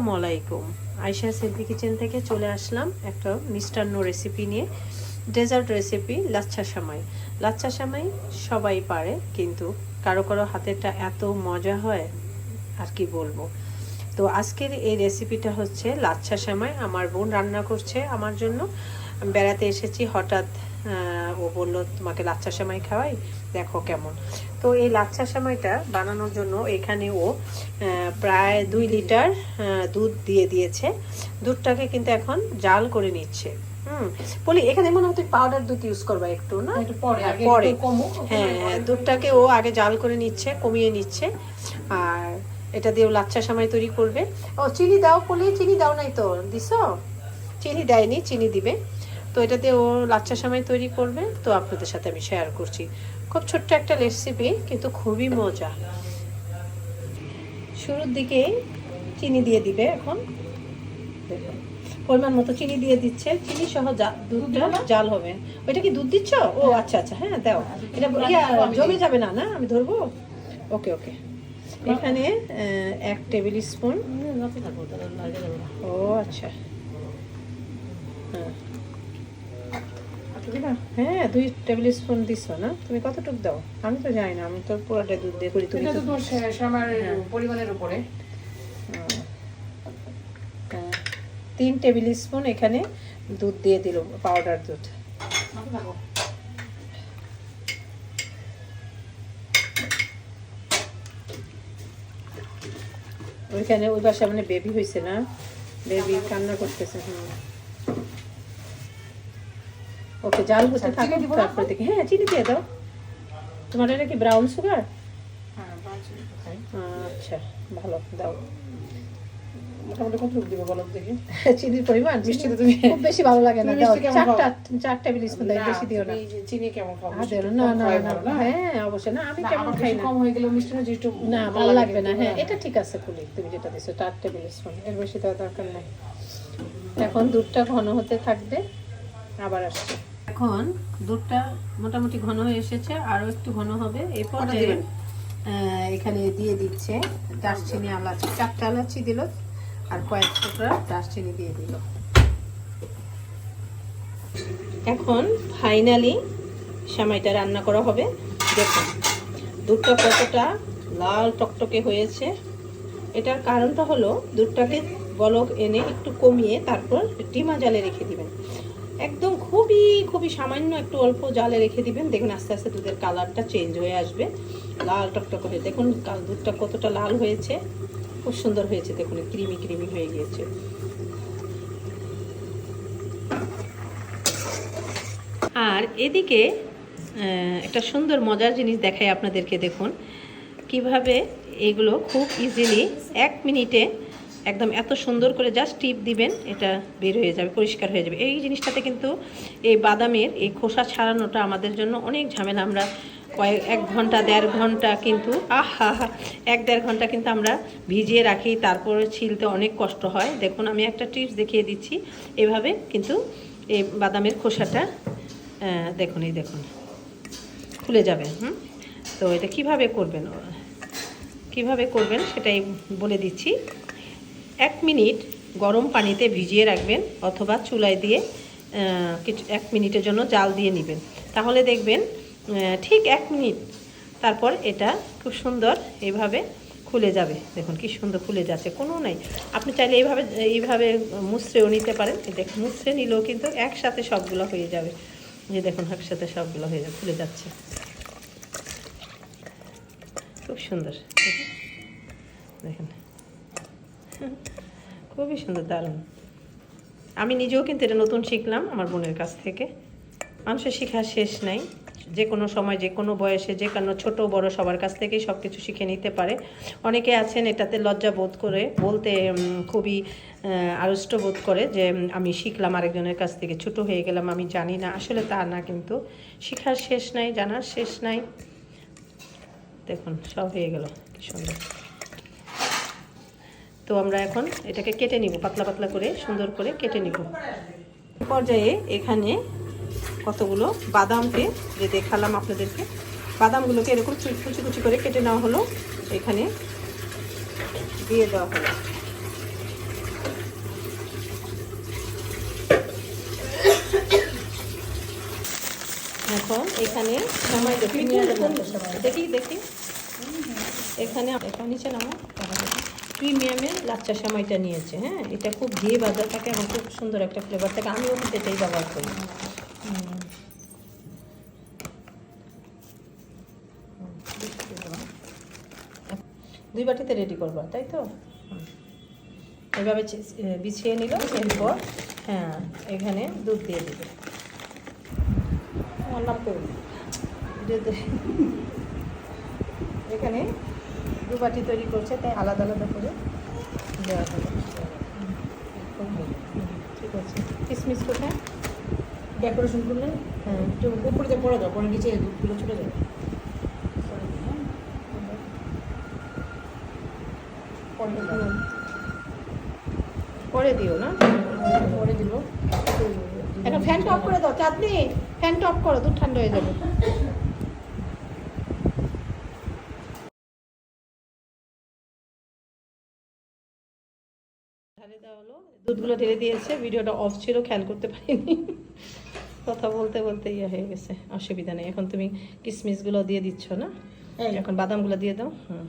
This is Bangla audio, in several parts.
আসসালামু আলাইকুম। আয়শা সেলফি কিচেন থেকে চলে আসলাম একটা মিষ্টান্ন রেসিপি নিয়ে। ডেজার্ট রেসিপি লাচ্ছা সামাই। লাচ্ছা সামাই সবাই পারে, কিন্তু কারও কারও হাতেরটা এত মজা হয়, আর কি বলব। তো আজকের এই রেসিপিটা হচ্ছে লাচ্ছা সামাই। আমার বোন রান্না করছে আমার জন্য। বেড়াতে এসেছি হঠাৎ ও বলল তোমাকে লাচ্ছা সেমাই খাওয়াই? দেখো কেমন। তো এই লাচ্ছা সেমাইটা বানানোর জন্য এখানে ও প্রায় দুই লিটার দুধ দিয়ে দিয়েছে। দুধটাকে কিন্তু এখন জাল করে নিচ্ছে। হুম বলি এখানে মনে হয় পাউডার দুধ ইউজ করবা একটু না? একটু পরে, হ্যাঁ, পরে। হ্যাঁ হ্যাঁ, দুধটাকে ও আগে জাল করে নিচ্ছে কমিয়ে নিচ্ছে। আর এটা দিয়ে ও লাচ্ছা সেমাই তৈরি করবে। ও চিনি দাও বলি চিনি দাও নাই তো দিছো? চিনি দেয়নি চিনি দিবে। তো এটাতে ও লাচ্চা সময় তৈরি করবে তো আপনাদের সাথে আমি শেয়ার করছি। খুব ছোট্ট একটা রেসিপি কিন্তু খুবই মজা। শুরুর দিকে চিনি দিয়ে দিবে এখন। দেখুন পরিমাণ মতো চিনি দিয়ে দিচ্ছে। চিনি সহ দুধটা জাল হবে। ওইটা কি দুধ দিচ্ছ? ও আচ্ছা আচ্ছা হ্যাঁ দাও। এটা জমে যাবে না না? আমি ধরবো? ওকে ওকে। এখানে এক টেবিল স্পুন। ও আচ্ছা। হ্যাঁ। হ্যাঁ দুই টেবিল স্পুন দিছ না? তুমি কতটুকু দাও? আমি তো জানি না আমি তো পুরোটা দুধ দিয়ে করি তুমি তো তো তোর আমার হ্যাঁ। পরিমাণের উপরে। তিন টেবিল স্পুন এখানে দুধ দিয়ে দিল পাউডার দুধ। ওইখানে ওই বাসা মানে বেবি হয়েছে না? বেবি কান্না করতেছে হুম। ওকে জাল আচ্ছা, থাকো তারপর দেখি। হ্যাঁ চিনি দিয়ে দাও। তোমার এটা কি ব্রাউন সুগার হ্যাঁ, কোথায়? আচ্ছা ভালো দাও। মোটামুটি কতটুকু দিব বলো দেখি? চিনির পরিমাণ? মিষ্টি তো তুমি- খুব বেশি ভালো লাগে না। দাও চারটা খাও? চার টেবিল স্পুন দাও বেশি দিও না। চিনি কেমন খাও? না না না হ্যাঁ অবশ্যই না আমি কেমন খাই না। কম হয়ে মিষ্টি না ভালো লাগবে না। হ্যাঁ এটা ঠিক আছে তুমি যেটা দিছো চার টেবিল স্পুন। এর বেশি দেওয়ার দরকার নেই। এখন দুধটা ঘন হতে থাকবে। আবার আসছে। এখন দুধটা মোটামুটি ঘন হয়ে এসেছে আরও একটু ঘন হবে। এই পর্যায়ে এখানে দিয়ে দিচ্ছে দারচিনি এলাচি চারটা এলাচি দিল আর কয়েক টুকরা দারচিনি দিয়ে দিল। এখন ফাইনালি সামাইটা রান্না করা হবে। দেখুন দুধটা কতটা লাল টকটকে হয়েছে। এটার কারণটা হলো দুধটাকে বলক এনে একটু কমিয়ে তারপর ডিমা জালে রেখে দিবেন। একদম খুবই খুবই সামান্য একটু অল্প জালে রেখে দিবেন। দেখুন, আস্তে আস্তে দুধের কালারটা চেঞ্জ হয়ে আসবে। লাল টকটক হয়ে, দেখুন দুধটা কতটা লাল হয়েছে। খুব সুন্দর হয়েছে, দেখুন, ক্রিমি ক্রিমি হয়ে গিয়েছে। আর এদিকে একটা সুন্দর মজার জিনিস দেখাই আপনাদেরকে, দেখুন। কীভাবে এগুলো খুব ইজিলি এক মিনিটে একদম এত সুন্দর করে জাস্ট টিপ দিবেন, এটা বের হয়ে যাবে, পরিষ্কার হয়ে যাবে। এই জিনিসটাতে কিন্তু এই বাদামের এই খোসা ছাড়ানোটা আমাদের জন্য অনেক ঝামেলা। আমরা কয়েক, এক ঘণ্টা, দেড় ঘণ্টা কিন্তু, আহা, এক দেড় ঘণ্টা কিন্তু আমরা ভিজিয়ে রাখি, তারপরে ছিলতে অনেক কষ্ট হয়। দেখুন, আমি একটা টিপস দেখিয়ে দিচ্ছি। এভাবে কিন্তু এই বাদামের খোসাটা দেখুন, এই দেখুন, খুলে যাবে, হুম? তো এটা কীভাবে করবেন কীভাবে করবেন সেটাই বলে দিচ্ছি। এক মিনিট গরম পানিতে ভিজিয়ে রাখবেন অথবা চুলায় দিয়ে কিছু, এক মিনিটের জন্য জাল দিয়ে নেবেন। তাহলে দেখবেন ঠিক এক মিনিট তারপর এটা খুব সুন্দর এইভাবে খুলে যাবে। দেখুন কি সুন্দর খুলে যাচ্ছে, কোনো নাই। আপনি চাইলে এইভাবে এইভাবে মুছড়েও নিতে পারেন। দেখুন, মুছড়ে নিলেও কিন্তু একসাথে সবগুলো হয়ে যাবে। যে দেখুন, একসাথে সবগুলো হয়ে যাবে, খুলে যাচ্ছে। খুব সুন্দর। দেখেন। খুবই সুন্দর, দারুণ। আমি নিজেও কিন্তু এটা নতুন শিখলাম আমার বোনের কাছ থেকে। মানুষের শেখার শেষ নাই। যে কোনো সময়, যে কোনো বয়সে, যে কোনো ছোট, বড় সবার কাছ থেকেই সব কিছু শিখে নিতে পারে। অনেকে আছেন এটাতে লজ্জা বোধ করে, বলতে খুবই আড়ষ্ট বোধ করে যে আমি শিখলাম আরেকজনের কাছ থেকে, ছোট হয়ে গেলাম আমি জানি না। আসলে তা না কিন্তু। শেখার শেষ নাই, জানার শেষ নাই। দেখুন, সব হয়ে গেল, কি সুন্দর। তো আমরা এখন এটাকে কেটে নিব, পাতলা পাতলা করে, সুন্দর করে কেটে নিব। পর্যায়ে এখানে কতগুলো বাদামকে, যে দেখালাম আপনাদেরকে, বাদামগুলোকে এরকম কুচি কুচি করে কেটে নেওয়া হলো, এখানে দিয়ে দেওয়া হলো। এখন এখানে সময় দেখি দেখি এখানে নিচে নামা। প্রিমিয়ামের লাচ্চা সেমাইটা নিয়েছে হ্যাঁ? এটা খুব ঘি বাজার থাকে এবং খুব সুন্দর একটা ফ্লেভার থাকে। আমিও কিন্তু এটাই ব্যবহার করি। দুই বাটিতে রেডি করবা, তাই তো। এভাবে বিছিয়ে নিল, এরপর হ্যাঁ এখানে দুধ দিয়ে দিবে। আমার নাম এখানে দু বাটি তৈরি করছে তাই আলাদা আলাদা করে দেওয়া হবে ঠিক আছে। কিসমিস কোথায়? ডেকোরেশন করলে? হ্যাঁ। একটু উপরে দিয়ে পড়ে দাও পরে নিচে দুধগুলো ছুটে যাবে। পরে দাও। না? পরে দিল এখন ফ্যানটা অফ করে দাও চাঁদনি। ফ্যানটা অফ করো দুধ ঠান্ডা হয়ে যাবে। ঢালে দেওয়া হলো। দুধগুলো ঢেলে দিয়েছে। ভিডিওটা অফ ছিল খেয়াল করতে পারিনি। কথা বলতে বলতে ইয়ে হয়ে গেছে অসুবিধা নেই। এখন তুমি কিসমিসগুলো দিয়ে দিচ্ছ না? এই। এখন বাদামগুলো দিয়ে দাও হুম।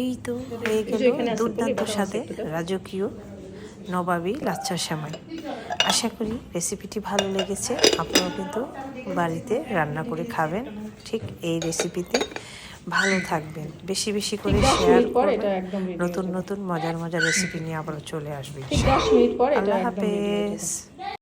এই তো হয়ে গেল দুর্দান্ত দাও। রাজকীয়। নবাবী লাচ্চা সেমাই আশা করি রেসিপিটি ভালো লেগেছে। আপনারা কিন্তু বাড়িতে রান্না করে খাবেন। ঠিক এই রেসিপিতে ভালো থাকবেন। বেশি বেশি করে শেয়ার করে করবেন। নতুন নতুন মজার মজার রেসিপি নিয়ে আবারও চলে আসবে আল্লাহ। হাফেজ।